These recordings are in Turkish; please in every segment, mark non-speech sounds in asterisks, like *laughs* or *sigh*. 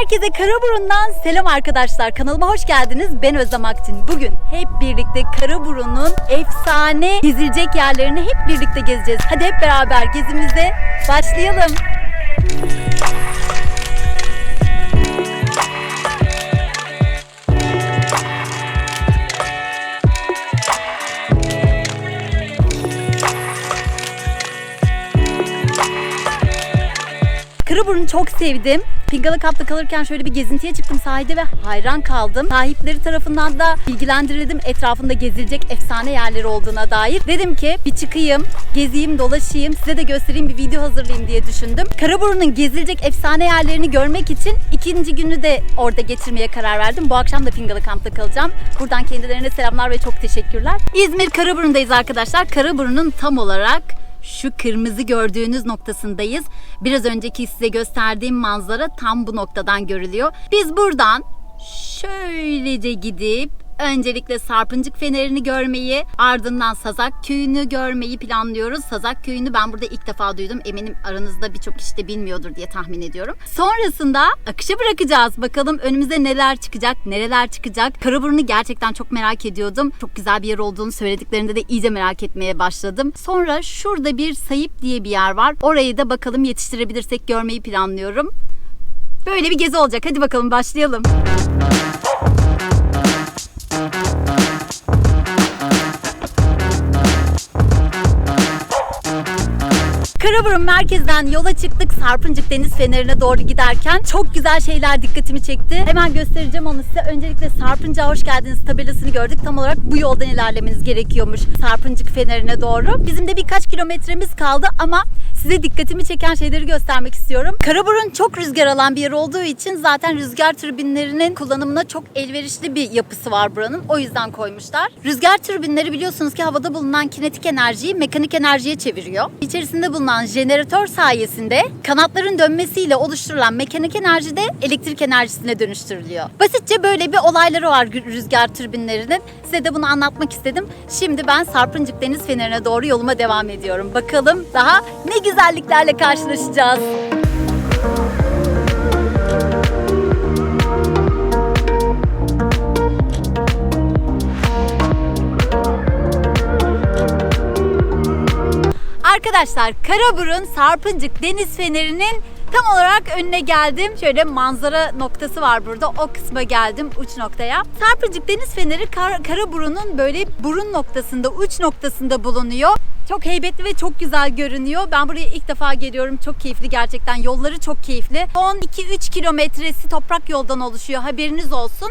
Herkese Karaburun'dan selam arkadaşlar. Kanalıma hoş geldiniz. Ben Özlem Aktin. Bugün hep birlikte Karaburun'un efsane gezilecek yerlerini hep birlikte gezeceğiz. Hadi hep beraber gezimize başlayalım. Karaburun'u çok sevdim. Pingalı Kap'ta kalırken şöyle bir gezintiye çıktım sahilde ve hayran kaldım. Sahipleri tarafından da bilgilendirildim etrafında gezilecek efsane yerleri olduğuna dair. Dedim ki bir çıkayım, gezeyim, dolaşayım, size de göstereyim bir video hazırlayayım diye düşündüm. Karaburun'un gezilecek efsane yerlerini görmek için ikinci günü de orada geçirmeye karar verdim. Bu akşam da Pingalı Kamp'ta kalacağım. Buradan kendilerine selamlar ve çok teşekkürler. İzmir Karaburun'dayız arkadaşlar. Karaburun'un tam olarak şu kırmızı gördüğünüz noktasındayız. Biraz önceki size gösterdiğim manzara tam bu noktadan görülüyor. Biz buradan şöylece gidip öncelikle Sarpıncık Feneri'ni görmeyi, ardından Sazak Köyü'nü görmeyi planlıyoruz. Sazak Köyü'nü ben burada ilk defa duydum. Eminim aranızda birçok kişi de bilmiyordur diye tahmin ediyorum. Sonrasında akışa bırakacağız. Bakalım önümüze neler çıkacak, nereler çıkacak. Karaburun'u gerçekten çok merak ediyordum. Çok güzel bir yer olduğunu söylediklerinde de iyice merak etmeye başladım. Sonra şurada bir Sayıp diye bir yer var. Orayı da bakalım yetiştirebilirsek görmeyi planlıyorum. Böyle bir gezi olacak. Hadi bakalım başlayalım. Karaburun merkezden yola çıktık. Sarpıncık Deniz Feneri'ne doğru giderken çok güzel şeyler dikkatimi çekti. Hemen göstereceğim onu size. Öncelikle Sarpıncık'a hoş geldiniz tabelasını gördük. Tam olarak bu yoldan ilerlemeniz gerekiyormuş Sarpıncık Feneri'ne doğru. Bizim de birkaç kilometremiz kaldı ama size dikkatimi çeken şeyleri göstermek istiyorum. Karaburun çok rüzgar alan bir yer olduğu için zaten rüzgar türbinlerinin kullanımına çok elverişli bir yapısı var buranın. O yüzden koymuşlar. Rüzgar türbinleri biliyorsunuz ki havada bulunan kinetik enerjiyi mekanik enerjiye çeviriyor. İçerisinde bulunan jeneratör sayesinde kanatların dönmesiyle oluşturulan mekanik enerji de elektrik enerjisine dönüştürülüyor. Basitçe böyle bir olayları var rüzgar türbinlerinin. Size de bunu anlatmak istedim. Şimdi ben Sarpıncık Deniz Feneri'ne doğru yoluma devam ediyorum. Bakalım daha ne güzelliklerle karşılaşacağız. Arkadaşlar Karaburun Sarpıncık Deniz Feneri'nin tam olarak önüne geldim. Şöyle manzara noktası var burada. O kısma geldim uç noktaya. Sarpıncık Deniz Feneri Kar Karaburun'un böyle burun noktasında, uç noktasında bulunuyor. Çok heybetli ve çok güzel görünüyor. Ben buraya ilk defa geliyorum. Çok keyifli gerçekten. Yolları çok keyifli. Son 2-3 kilometresi toprak yoldan oluşuyor. Haberiniz olsun.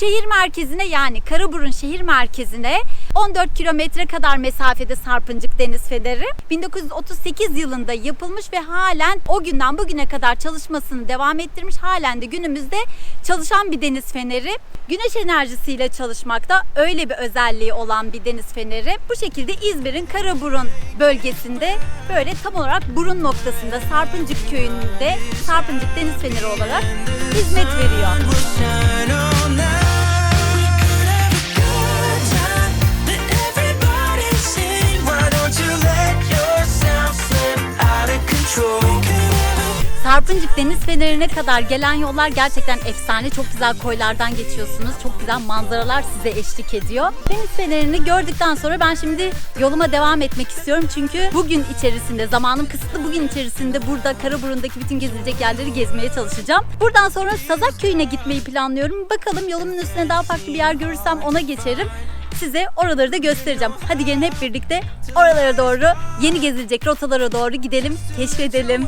Şehir merkezine yani Karaburun şehir merkezine 14 kilometre kadar mesafede Sarpıncık Deniz Feneri. 1938 yılında yapılmış ve halen o günden bugüne kadar çalışmasını devam ettirmiş. Halen de günümüzde çalışan bir deniz feneri. Güneş enerjisiyle çalışmakta öyle bir özelliği olan bir deniz feneri. Bu şekilde İzmir'in Karaburun bölgesinde böyle tam olarak burun noktasında Sarpıncık köyünde Sarpıncık Deniz Feneri olarak hizmet veriyor. Sarpıncık Deniz Feneri'ne kadar gelen yollar gerçekten efsane. Çok güzel koylardan geçiyorsunuz. Çok güzel manzaralar size eşlik ediyor. Deniz Feneri'ni gördükten sonra ben şimdi yoluma devam etmek istiyorum. Çünkü bugün içerisinde, zamanım kısıtlı bugün içerisinde burada Karaburun'daki bütün gezilecek yerleri gezmeye çalışacağım. Buradan sonra Sazak Köyü'ne gitmeyi planlıyorum. Bakalım yolumun üstüne daha farklı bir yer görürsem ona geçerim size oraları da göstereceğim. Hadi gelin hep birlikte oralara doğru yeni gezilecek rotalara doğru gidelim, keşfedelim.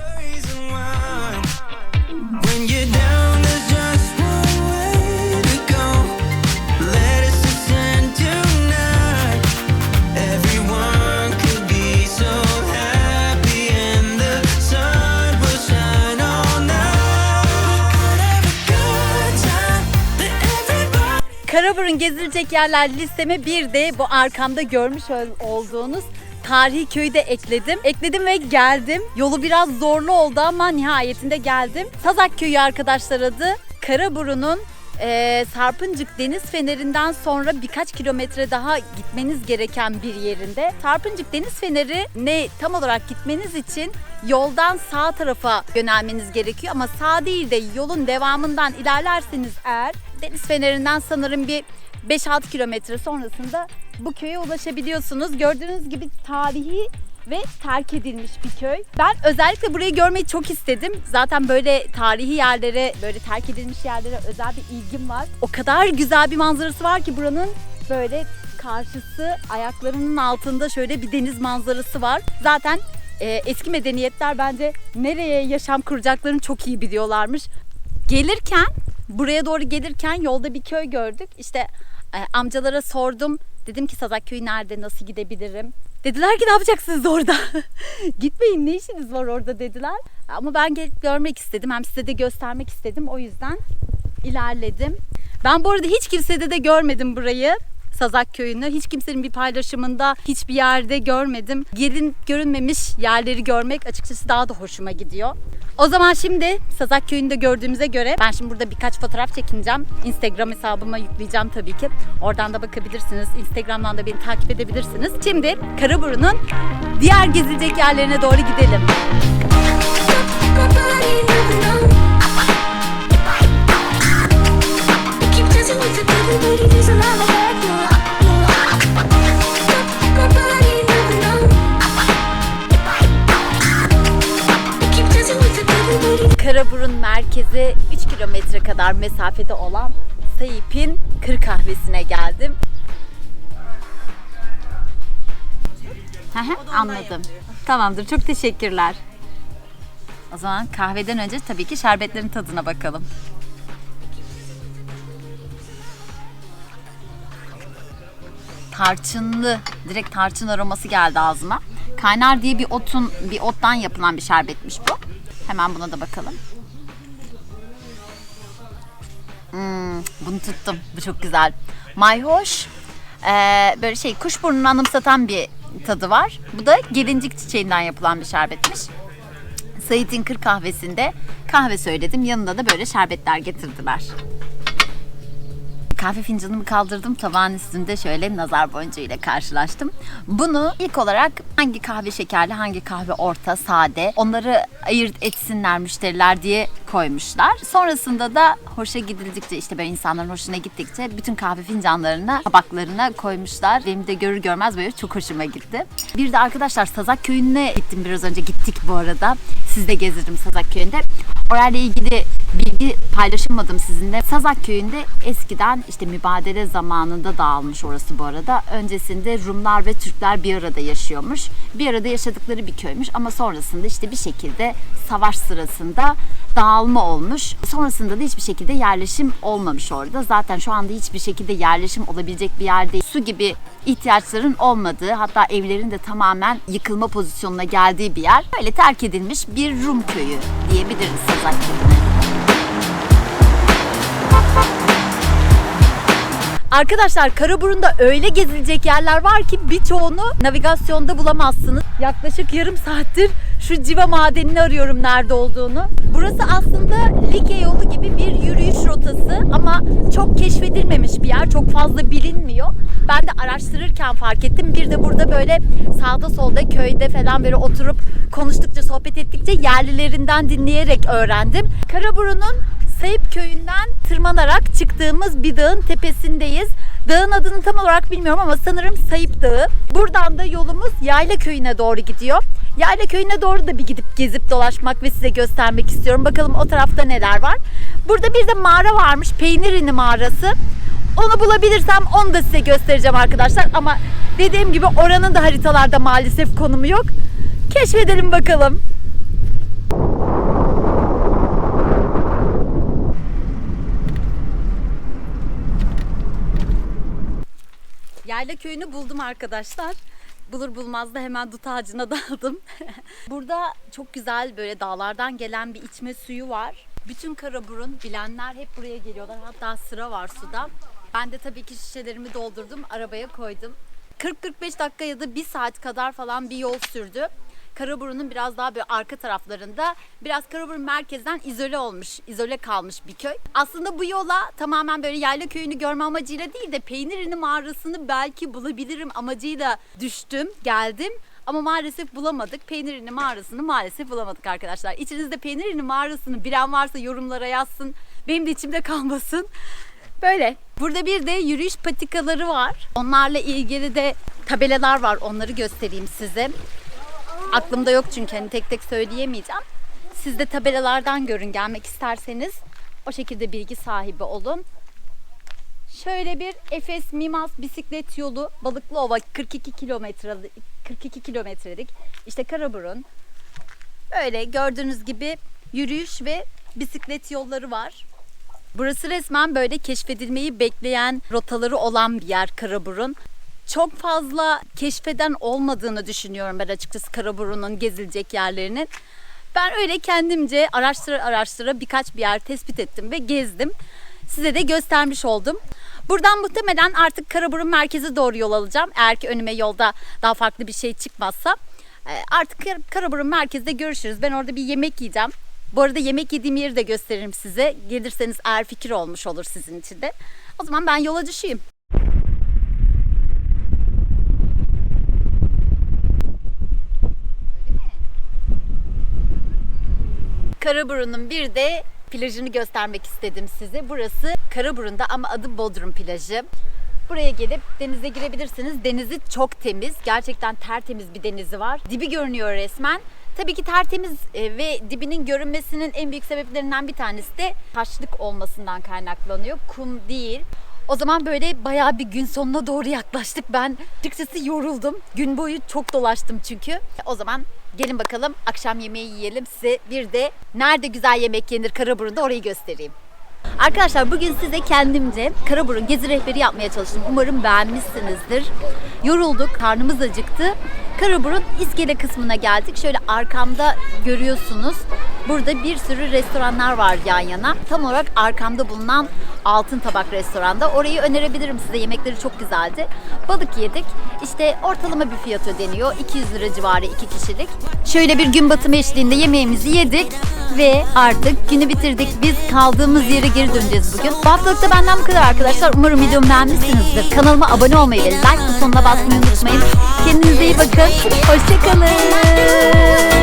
Karaburun gezilecek yerler listeme bir de bu arkamda görmüş ol- olduğunuz tarihi köyü de ekledim. Ekledim ve geldim. Yolu biraz zorlu oldu ama nihayetinde geldim. Sazak Köyü arkadaşlar adı. Karaburun'un e, Sarpıncık Deniz Feneri'nden sonra birkaç kilometre daha gitmeniz gereken bir yerinde. Sarpıncık Deniz Feneri ne tam olarak gitmeniz için yoldan sağ tarafa yönelmeniz gerekiyor ama sağ değil de yolun devamından ilerlerseniz eğer Deniz Feneri'nden sanırım bir 5-6 kilometre sonrasında bu köye ulaşabiliyorsunuz. Gördüğünüz gibi tarihi ve terk edilmiş bir köy. Ben özellikle burayı görmeyi çok istedim. Zaten böyle tarihi yerlere, böyle terk edilmiş yerlere özel bir ilgim var. O kadar güzel bir manzarası var ki buranın böyle karşısı ayaklarının altında şöyle bir deniz manzarası var. Zaten e, eski medeniyetler bence nereye yaşam kuracaklarını çok iyi biliyorlarmış. Gelirken buraya doğru gelirken yolda bir köy gördük. İşte e, amcalara sordum. Dedim ki Sazak köyü nerede? Nasıl gidebilirim? Dediler ki ne yapacaksınız orada? *laughs* Gitmeyin ne işiniz var orada dediler. Ama ben gelip görmek istedim. Hem size de göstermek istedim. O yüzden ilerledim. Ben bu arada hiç kimsede de görmedim burayı. Sazak köyünü. Hiç kimsenin bir paylaşımında hiçbir yerde görmedim. Gelin görünmemiş yerleri görmek açıkçası daha da hoşuma gidiyor. O zaman şimdi Sazak köyünde gördüğümüze göre ben şimdi burada birkaç fotoğraf çekineceğim. Instagram hesabıma yükleyeceğim tabii ki. Oradan da bakabilirsiniz. Instagram'dan da beni takip edebilirsiniz. Şimdi Karaburun'un diğer gezilecek yerlerine doğru gidelim. Keep dancing with the devil, but it is a merkezi 3 kilometre kadar mesafede olan Sayip'in Kır Kahvesi'ne geldim. Anladım. Tamamdır. Çok teşekkürler. O zaman kahveden önce tabii ki şerbetlerin tadına bakalım. Tarçınlı, direkt tarçın aroması geldi ağzıma. Kaynar diye bir otun, bir ottan yapılan bir şerbetmiş bu. Hemen buna da bakalım. Hmm, bunu tuttum. Bu çok güzel. Mayhoş. Ee, böyle şey kuşburnunu anımsatan bir tadı var. Bu da gelincik çiçeğinden yapılan bir şerbetmiş. Sait'in kır kahvesinde kahve söyledim. Yanında da böyle şerbetler getirdiler. Kahve fincanımı kaldırdım. Tabağın üstünde şöyle nazar boncuğu ile karşılaştım. Bunu ilk olarak hangi kahve şekerli, hangi kahve orta, sade onları ayırt etsinler müşteriler diye koymuşlar. Sonrasında da hoşa gidildikçe işte böyle insanların hoşuna gittikçe bütün kahve fincanlarına, tabaklarına koymuşlar. Benim de görür görmez böyle çok hoşuma gitti. Bir de arkadaşlar Sazak Köyü'ne gittim biraz önce. Gittik bu arada. Siz de gezdirdim Sazak Köyü'nde. Orayla ilgili bilgi paylaşamadım sizinle. Sazak Köyü'nde eskiden işte mübadele zamanında dağılmış orası bu arada. Öncesinde Rumlar ve Türkler bir arada yaşıyormuş. Bir arada yaşadıkları bir köymüş ama sonrasında işte bir şekilde savaş sırasında dağılma olmuş. Sonrasında da hiçbir şekilde yerleşim olmamış orada. Zaten şu anda hiçbir şekilde yerleşim olabilecek bir yer. Su gibi ihtiyaçların olmadığı hatta evlerin de tamamen yıkılma pozisyonuna geldiği bir yer. Böyle terk edilmiş bir Rum köyü diyebiliriz Sazak Köyü'ne. Arkadaşlar Karaburun'da öyle gezilecek yerler var ki birçoğunu navigasyonda bulamazsınız. Yaklaşık yarım saattir şu civa madenini arıyorum nerede olduğunu. Burası aslında Likya yolu gibi bir yürüyüş rotası ama çok keşfedilmemiş bir yer. Çok fazla bilinmiyor. Ben de araştırırken fark ettim. Bir de burada böyle sağda solda köyde falan böyle oturup konuştukça sohbet ettikçe yerlilerinden dinleyerek öğrendim. Karaburun'un Sayıp köyünden tırmanarak çıktığımız bir dağın tepesindeyiz. Dağın adını tam olarak bilmiyorum ama sanırım Sayıp Dağı. Buradan da yolumuz Yayla Köyü'ne doğru gidiyor. Yayla Köyü'ne doğru da bir gidip gezip dolaşmak ve size göstermek istiyorum. Bakalım o tarafta neler var. Burada bir de mağara varmış. Peynirini mağarası. Onu bulabilirsem onu da size göstereceğim arkadaşlar. Ama dediğim gibi oranın da haritalarda maalesef konumu yok. Keşfedelim bakalım. Yayla köyünü buldum arkadaşlar. Bulur bulmaz da hemen dut ağacına *laughs* daldım. Burada çok güzel böyle dağlardan gelen bir içme suyu var. Bütün Karaburun bilenler hep buraya geliyorlar. Hatta sıra var suda. Ben de tabii ki şişelerimi doldurdum, arabaya koydum. 40-45 dakika ya da 1 saat kadar falan bir yol sürdü. Karaburun'un biraz daha böyle arka taraflarında biraz Karaburun merkezden izole olmuş, izole kalmış bir köy. Aslında bu yola tamamen böyle yayla köyünü görme amacıyla değil de Peynirini mağarasını belki bulabilirim amacıyla düştüm, geldim. Ama maalesef bulamadık. Peynirini mağarasını maalesef bulamadık arkadaşlar. İçinizde Peynirini mağarasını bilen varsa yorumlara yazsın. Benim de içimde kalmasın. Böyle. Burada bir de yürüyüş patikaları var. Onlarla ilgili de tabelalar var. Onları göstereyim size. Aklımda yok çünkü hani tek tek söyleyemeyeceğim. Siz de tabelalardan görün gelmek isterseniz. O şekilde bilgi sahibi olun. Şöyle bir Efes Mimas bisiklet yolu Balıklıova 42 kilometre 42 kilometrelik. İşte Karaburun. Böyle gördüğünüz gibi yürüyüş ve bisiklet yolları var. Burası resmen böyle keşfedilmeyi bekleyen rotaları olan bir yer Karaburun. Çok fazla keşfeden olmadığını düşünüyorum ben açıkçası Karaburun'un gezilecek yerlerinin. Ben öyle kendimce araştıra araştıra birkaç bir yer tespit ettim ve gezdim. Size de göstermiş oldum. Buradan muhtemelen artık Karaburun merkeze doğru yol alacağım. Eğer ki önüme yolda daha farklı bir şey çıkmazsa. Ee, Artık Kar- Karaburun merkezde görüşürüz. Ben orada bir yemek yiyeceğim. Bu arada yemek yediğim yeri de gösteririm size. Gelirseniz eğer fikir olmuş olur sizin için de. O zaman ben yola düşeyim. Karaburun'un bir de plajını göstermek istedim size. Burası Karaburun'da ama adı Bodrum plajı. Buraya gelip denize girebilirsiniz. Denizi çok temiz. Gerçekten tertemiz bir denizi var. Dibi görünüyor resmen. Tabii ki tertemiz e, ve dibinin görünmesinin en büyük sebeplerinden bir tanesi de taşlık olmasından kaynaklanıyor. Kum değil. O zaman böyle bayağı bir gün sonuna doğru yaklaştık. Ben açıkçası yoruldum. Gün boyu çok dolaştım çünkü. O zaman gelin bakalım akşam yemeği yiyelim. Size bir de nerede güzel yemek yenir Karaburun'da orayı göstereyim. Arkadaşlar bugün size kendimce Karaburun gezi rehberi yapmaya çalıştım. Umarım beğenmişsinizdir. Yorulduk, karnımız acıktı. Karaburun iskele kısmına geldik. Şöyle arkamda görüyorsunuz. Burada bir sürü restoranlar var yan yana. Tam olarak arkamda bulunan Altın Tabak restoranda. Orayı önerebilirim size. Yemekleri çok güzeldi. Balık yedik. İşte ortalama bir fiyat ödeniyor. 200 lira civarı iki kişilik. Şöyle bir gün batımı eşliğinde yemeğimizi yedik ve artık günü bitirdik. Biz kaldığımız yere geri döneceğiz bugün. Bu benden bu kadar arkadaşlar. Umarım videomu beğenmişsinizdir. Kanalıma abone olmayı ve like butonuna basmayı unutmayın. Kendinize iyi bakın. Hoşçakalın.